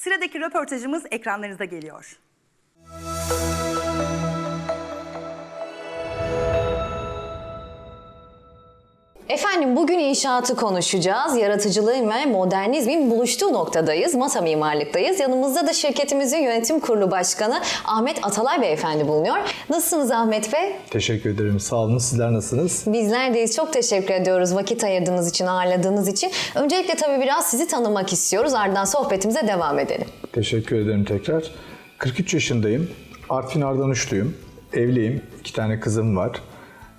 Sıradaki röportajımız ekranlarınıza geliyor. Efendim bugün inşaatı konuşacağız. Yaratıcılığın ve modernizmin buluştuğu noktadayız. Masa mimarlıktayız. Yanımızda da şirketimizin yönetim kurulu başkanı Ahmet Atalay Beyefendi bulunuyor. Nasılsınız Ahmet Bey? Teşekkür ederim. Sağ olun. Sizler nasılsınız? Bizler deyiz. Çok teşekkür ediyoruz vakit ayırdığınız için, ağırladığınız için. Öncelikle tabii biraz sizi tanımak istiyoruz. Ardından sohbetimize devam edelim. Teşekkür ederim tekrar. 43 yaşındayım. Artvin Ardanuçluyum. Evliyim. İki tane kızım var.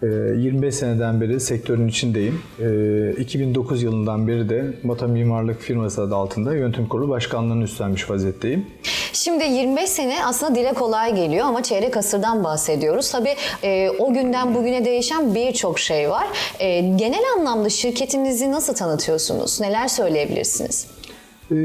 Ee, 25 seneden beri sektörün içindeyim. Ee, 2009 yılından beri de Mata Mimarlık firması adı altında yönetim kurulu başkanlığını üstlenmiş vaziyetteyim. Şimdi 25 sene aslında dile kolay geliyor ama çeyrek asırdan bahsediyoruz. Tabii e, o günden bugüne değişen birçok şey var. E, genel anlamda şirketinizi nasıl tanıtıyorsunuz? Neler söyleyebilirsiniz? Ee,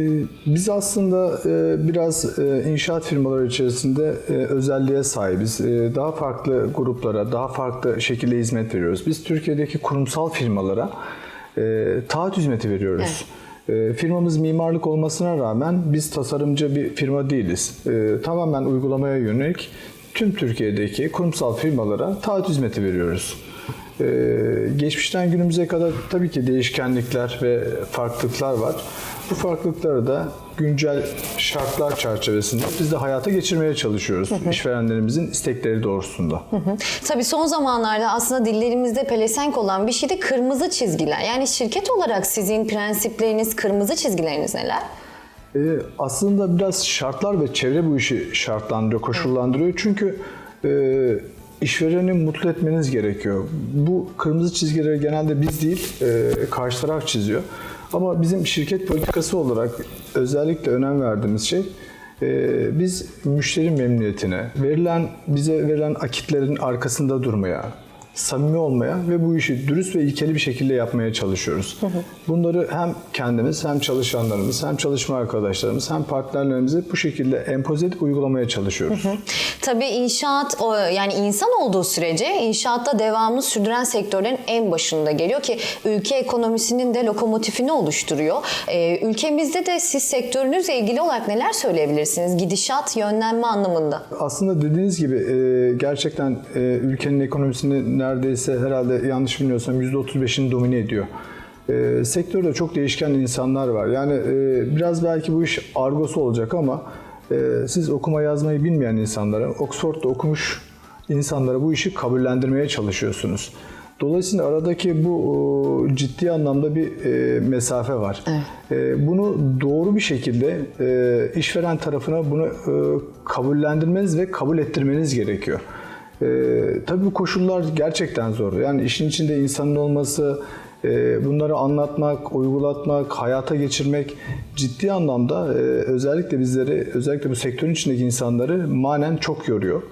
Biz aslında e, biraz e, inşaat firmaları içerisinde e, özelliğe sahibiz. Daha farklı gruplara, daha farklı şekilde hizmet veriyoruz. Biz Türkiye'deki kurumsal firmalara taahhüt hizmeti veriyoruz. E, Firmamız mimarlık olmasına rağmen biz tasarımcı bir firma değiliz. Tamamen uygulamaya yönelik tüm Türkiye'deki kurumsal firmalara taahhüt hizmeti veriyoruz. Ee, geçmişten günümüze kadar tabii ki değişkenlikler ve farklılıklar var. Bu farklılıkları da güncel şartlar çerçevesinde biz de hayata geçirmeye çalışıyoruz. işverenlerimizin istekleri doğrultusunda. Tabii son zamanlarda aslında dillerimizde pelesenk olan bir şey de kırmızı çizgiler. Yani şirket olarak sizin prensipleriniz, kırmızı çizgileriniz neler? Ee, aslında biraz şartlar ve çevre bu işi şartlandırıyor, koşullandırıyor. Çünkü e, işvereni mutlu etmeniz gerekiyor. Bu kırmızı çizgileri genelde biz değil, e, karşı taraf çiziyor. Ama bizim şirket politikası olarak özellikle önem verdiğimiz şey e, biz müşteri memnuniyetine, verilen bize verilen akitlerin arkasında durmaya, samimi olmaya ve bu işi dürüst ve ilkeli bir şekilde yapmaya çalışıyoruz. Bunları hem kendimiz hem çalışanlarımız hem çalışma arkadaşlarımız hem partnerlerimize bu şekilde empoze edip uygulamaya çalışıyoruz. Tabii inşaat yani insan olduğu sürece inşaatta devamlı sürdüren sektörlerin en başında geliyor ki ülke ekonomisinin de lokomotifini oluşturuyor. Ee, ülkemizde de siz sektörünüzle ilgili olarak neler söyleyebilirsiniz? Gidişat, yönlenme anlamında. Aslında dediğiniz gibi e, gerçekten e, ülkenin ekonomisini neredeyse herhalde yanlış bilmiyorsam %35'ini domine ediyor. E, sektörde çok değişken insanlar var. Yani e, biraz belki bu iş argosu olacak ama e, siz okuma yazmayı bilmeyen insanlara, Oxford'da okumuş insanlara bu işi kabullendirmeye çalışıyorsunuz. Dolayısıyla aradaki bu ciddi anlamda bir e, mesafe var. E, Bunu doğru bir şekilde e, işveren tarafına bunu kabullendirmeniz ve kabul ettirmeniz gerekiyor. E, tabii bu koşullar gerçekten zor. Yani işin içinde insanın olması, bunları anlatmak, uygulatmak, hayata geçirmek ciddi anlamda e, özellikle bizleri, özellikle bu sektörün içindeki insanları manen çok yoruyor.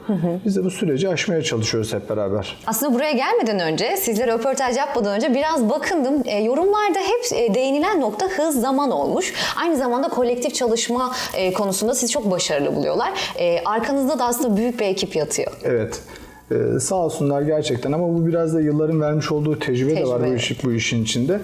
Biz de bu süreci aşmaya çalışıyoruz hep beraber. Aslında buraya gelmeden önce, sizlere röportaj yapmadan önce biraz bakındım. E, yorumlarda hep e, değinilen nokta hız zaman olmuş. Aynı zamanda kolektif çalışma e, konusunda sizi çok başarılı buluyorlar. E, arkanızda da aslında büyük bir ekip yatıyor. Evet. Ee, sağ olsunlar gerçekten ama bu biraz da yılların vermiş olduğu tecrübe, de var bu, Tecrübe. iş, bu işin içinde.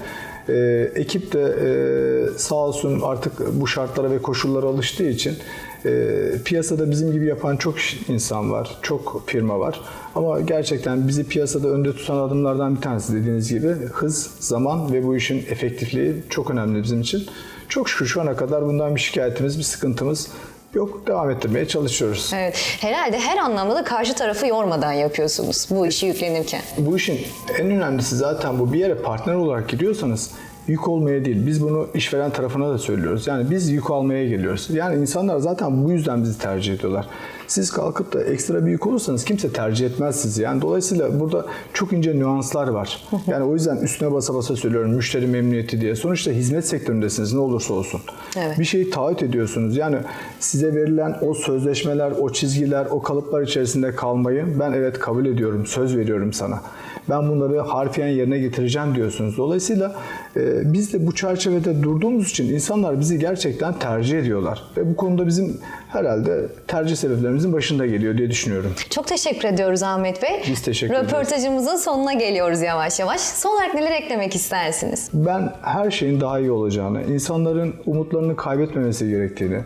Ee, ekip de e, sağ olsun artık bu şartlara ve koşullara alıştığı için e, piyasada bizim gibi yapan çok insan var, çok firma var. Ama gerçekten bizi piyasada önde tutan adımlardan bir tanesi dediğiniz gibi hız, zaman ve bu işin efektifliği çok önemli bizim için. Çok şükür şu ana kadar bundan bir şikayetimiz, bir sıkıntımız yok. Devam ettirmeye çalışıyoruz. Evet, herhalde her anlamda da karşı tarafı yormadan yapıyorsunuz bu işi yüklenirken. Bu işin en önemlisi zaten bu. Bir yere partner olarak gidiyorsanız yük olmaya değil. Biz bunu işveren tarafına da söylüyoruz. Yani biz yük almaya geliyoruz. Yani insanlar zaten bu yüzden bizi tercih ediyorlar. Siz kalkıp da ekstra bir yük olursanız kimse tercih etmez sizi. Yani dolayısıyla burada çok ince nüanslar var. Yani o yüzden üstüne basa basa söylüyorum müşteri memnuniyeti diye. Sonuçta hizmet sektöründesiniz ne olursa olsun. Evet. Bir şeyi taahhüt ediyorsunuz. Yani size verilen o sözleşmeler, o çizgiler, o kalıplar içerisinde kalmayı ben evet kabul ediyorum, söz veriyorum sana. Ben bunları harfiyen yerine getireceğim diyorsunuz. Dolayısıyla e, biz de bu çerçevede durduğumuz için insanlar bizi gerçekten tercih ediyorlar. Ve bu konuda bizim herhalde tercih sebeplerimizin başında geliyor diye düşünüyorum. Çok teşekkür ediyoruz Ahmet Bey. Biz teşekkür ederiz. Röportajımızın sonuna geliyoruz yavaş yavaş. Son olarak neler eklemek istersiniz? Ben her şeyin daha iyi olacağını, insanların umutlarını kaybetmemesi gerektiğini,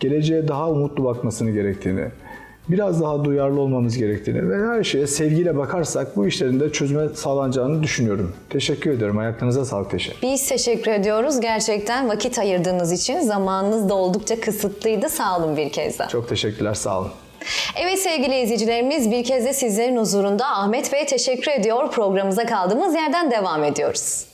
geleceğe daha umutlu bakmasını gerektiğini, biraz daha duyarlı olmamız gerektiğini ve her şeye sevgiyle bakarsak bu işlerin de çözüme sağlanacağını düşünüyorum. Teşekkür ederim. Ayaklarınıza sağlık teşekkür. Biz teşekkür ediyoruz. Gerçekten vakit ayırdığınız için zamanınız da oldukça kısıtlıydı. Sağ olun bir kez daha. Çok teşekkürler. Sağ olun. Evet sevgili izleyicilerimiz bir kez de sizlerin huzurunda Ahmet Bey'e teşekkür ediyor. Programımıza kaldığımız yerden devam ediyoruz.